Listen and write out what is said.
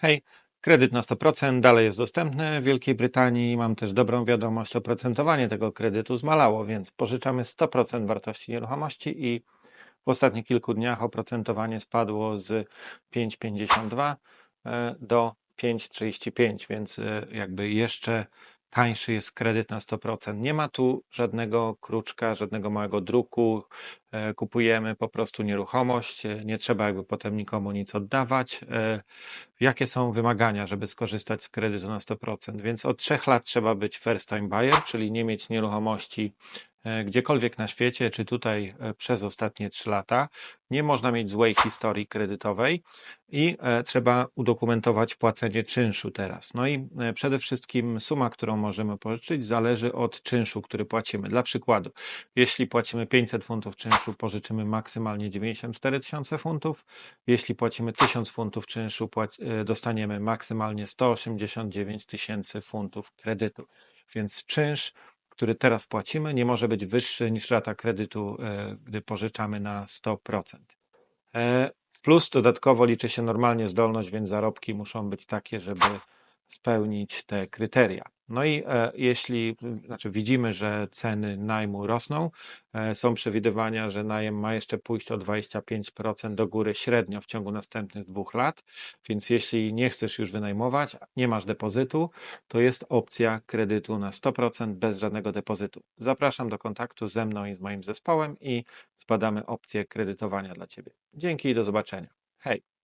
Hej, kredyt na 100% dalej jest dostępny w Wielkiej Brytanii. Mam też dobrą wiadomość, oprocentowanie tego kredytu zmalało, więc pożyczamy 100% wartości nieruchomości i w ostatnich kilku dniach oprocentowanie spadło z 5,52 e, do 5,35, więc e, jakby jeszcze tańszy jest kredyt na 100%. Nie ma tu żadnego kruczka, żadnego małego druku. E, kupujemy po prostu nieruchomość, e, nie trzeba jakby potem nikomu nic oddawać. E, jakie są wymagania, żeby skorzystać z kredytu na 100%? Więc od trzech lat trzeba być first time buyer, czyli nie mieć nieruchomości gdziekolwiek na świecie, czy tutaj e, przez ostatnie 3 lata. Nie można mieć złej historii kredytowej i e, trzeba udokumentować płacenie czynszu teraz. No i przede wszystkim suma, którą możemy pożyczyć, zależy od czynszu, który płacimy. Dla przykładu, jeśli płacimy 500 funtów czynszu, pożyczymy maksymalnie 94 tysiące funtów. Jeśli płacimy 1000 funtów czynszu, dostaniemy maksymalnie 189 tysięcy funtów kredytu. Więc czynsz który teraz płacimy, nie może być wyższy niż rata kredytu, e, gdy pożyczamy na 100%. E, plus dodatkowo liczy się normalnie zdolność, więc zarobki muszą być takie, żeby spełnić te kryteria. No i e, jeśli, znaczy widzimy, że ceny najmu rosną, e, są przewidywania, że najem ma jeszcze pójść o 25% do góry średnio w ciągu następnych dwóch lat, więc jeśli nie chcesz już wynajmować, nie masz depozytu, to jest opcja kredytu na 100% bez żadnego depozytu. Zapraszam do kontaktu ze mną i z moim zespołem i zbadamy opcję kredytowania dla Ciebie. Dzięki i do zobaczenia. Hej!